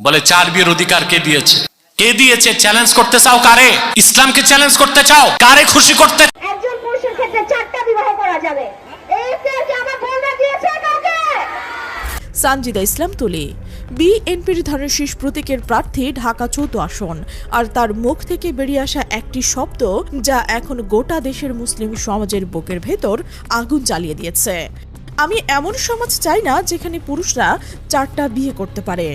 বলে চার বিয়ের অধিকার কে দিয়েছে? কে দিয়েছে? চ্যালেঞ্জ করতে চাও কারে? ইসলামকে চ্যালেঞ্জ করতে চাও? কারে খুশি করতে একজন পুরুষের ক্ষেত্রে চারটা বিবাহ করা যাবে। সানজিদা ইসলাম তুলি। বিএনপির ধানের শীষ প্রতীকের প্রার্থী ঢাকা চৌদ্দ আসন। আর তার মুখ থেকে বেরিয়ে আসা একটি শব্দ যা এখন গোটা দেশের মুসলিম সমাজের বুকের ভেতর আগুন জ্বালিয়ে দিয়েছে। আমি এমন সমাজ চাই না যেখানে পুরুষরা চারটা বিয়ে করতে পারে।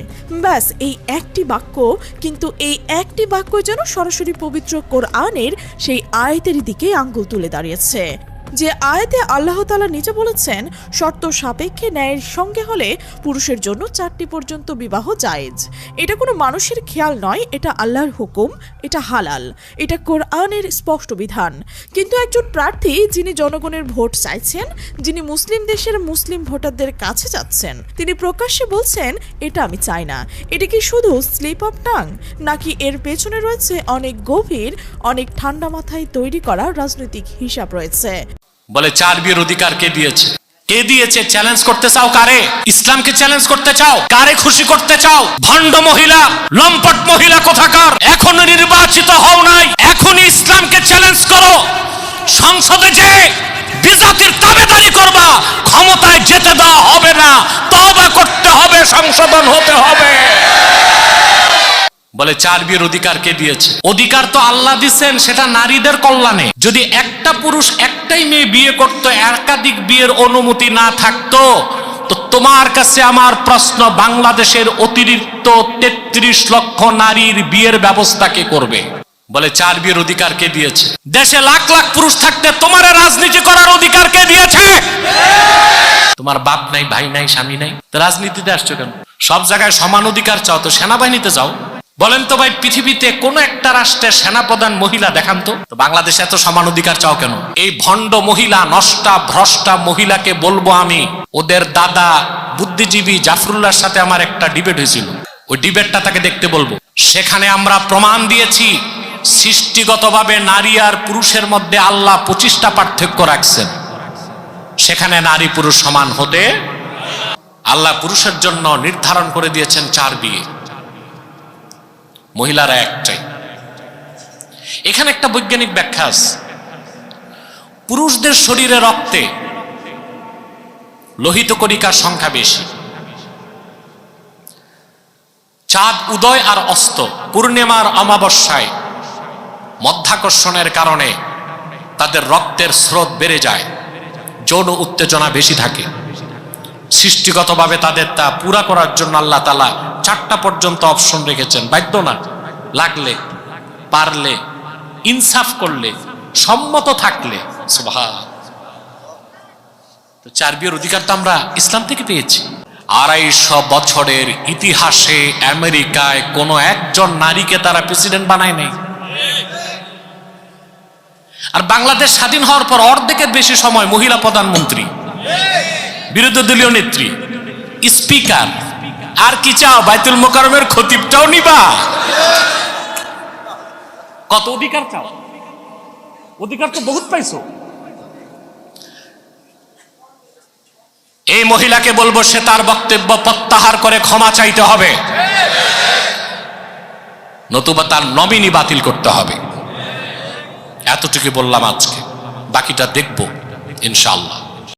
ব্যাস, এই একটি বাক্য, কিন্তু এই একটি বাক্য যেন সরাসরি পবিত্র কোরআনের সেই আয়তের দিকে আঙ্গুল তুলে দাঁড়িয়েছে। যে আয়াতে আল্লাহ তালা নিজে বলেছেন, শর্ত সাপেক্ষে ন্যায়ের সঙ্গে হলে পুরুষের জন্য চারটি পর্যন্ত বিবাহ জায়েজ। এটা কোনো মানুষের খেয়াল নয়, এটা আল্লাহর হুকুম, এটা হালাল। এটা কোরআনের স্পষ্ট বিধান। কিন্তু একজন প্রার্থী যিনি জনগণের ভোট চাইছেন, যিনি মুসলিম দেশের মুসলিম ভোটারদের কাছে যাচ্ছেন, তিনি প্রকাশ্যে বলছেন, এটা আমি চাই না। এটা কি শুধু স্লিপ অফ টাং? নাকি এর পেছনে রয়েছে অনেক গভীর, অনেক ঠান্ডা মাথায় তৈরি করা রাজনৈতিক হিসাব রয়েছে। বলে, চার বিয়ের অধিকার কে দিয়েছে? কে দিয়েছে? চ্যালেঞ্জ করতে চাও কারে? ইসলামকে চ্যালেঞ্জ করতে চাও? কারে খুশি করতে চাও? ভণ্ড মহিলা, লম্পট মহিলা কোথাকার? এখনও নির্বাচিত হও নাই, এখনই ইসলামকে চ্যালেঞ্জ করো। সংসদে যে বিজাতির তাবেদারি করবা, ক্ষমতায় যেতে দেওয়া হবে না তবা করতে হবে, সংশোধন হতে হবে। বলে, চার বিয়ের অধিকার কে দিয়েছে? অধিকার তো আল্লাহ দিচ্ছেন সেটা নারীদের কল্যাণে। যদি একটা পুরুষ একটাই মেয়ে বিয়ে করতো, একাধিক বিয়ের অনুমতি না থাকতো, তো তোমার কাছে আমার প্রশ্ন, বাংলাদেশের অতিরিক্ত তেত্রিশ লক্ষ নারীর বিয়ের ব্যবস্থা কে করবে? বলে, চার বিয়ের অধিকার কে দিয়েছে? দেশে লাখ লাখ পুরুষ থাকতে তোমার রাজনীতি করার অধিকার কে দিয়েছে? তোমার বাপ নাই, ভাই নাই, স্বামী নাই। রাজনীতিতে আসছো কেন? সব জায়গায় সমান অধিকার চাও, তো সেনাবাহিনীতে যাও। বলেন তো ভাই, পৃথিবীতে কোন একটা রাষ্ট্রের সেনাপ্রধান মহিলা দেখান তো। বাংলাদেশে এত সমান অধিকার চাও কেন? এই ভণ্ড মহিলা, নষ্টা, ভ্রষ্টা মহিলাকে বলব আমি, ওদের দাদা বুদ্ধিজীবী জাফরুল্লাহর সাথে আমার একটা ডিবেট হয়েছিল। ওই ডিবেটটা তাকে দেখতে বলব। সেখানে আমরা প্রমাণ দিয়েছি, সৃষ্টিগতভাবে নারী আর পুরুষের মধ্যে আল্লাহ পঁচিশটা পার্থক্য রাখছেন। সেখানে নারী পুরুষ সমান হতে আল্লাহ পুরুষের জন্য নির্ধারণ করে দিয়েছেন চার বিয়ে। মহিলারা একটাই। এখানে একটা বৈজ্ঞানিক ব্যাখ্যা আছে। পুরুষদের শরীরে রক্তে লোহিত কণিকার সংখ্যা বেশি। চাঁদ উদয় আর অস্ত পূর্ণিমার অমাবস্যায় মধ্যাকর্ষণের কারণে তাদের রক্তের স্রোত বেড়ে যায়, যৌন উত্তেজনা বেশি থাকে। সৃষ্টিগতভাবে তাদের তা পুরা করার জন্য আল্লাহ তালা চারটা পর্যন্ত অপশন রেখেছেন। বাধ্য না। লাগলে, পারলে, ইনসাফ করলে, সম্মত থাকলে। তো চার বিয়ের অধিকার তো আমরা ইসলাম থেকে পেয়েছি। আড়াইশো বছরের ইতিহাসে আমেরিকায় কোনো একজন নারীকে তারা প্রেসিডেন্ট বানায় নাই। আর বাংলাদেশ স্বাধীন হওয়ার পর অর্ধেকের বেশি সময় মহিলা প্রধানমন্ত্রী, বিরোধী দলীয় নেত্রী, স্পিকার আর কি চাও? বাইতুল মোকারমের খতিবটাও নিবা। কত অধিকার চাও? অধিকার তো বহুত পাইছো। এই মহিলাকে বলব সে তার বক্তব্য প্রত্যাহার করে ক্ষমা চাইতে হবে। নতুবা তার নমিনি বাতিল করতে হবে। এতটুকু বললাম আজকে। বাকিটা দেখব ইনশাআল্লাহ।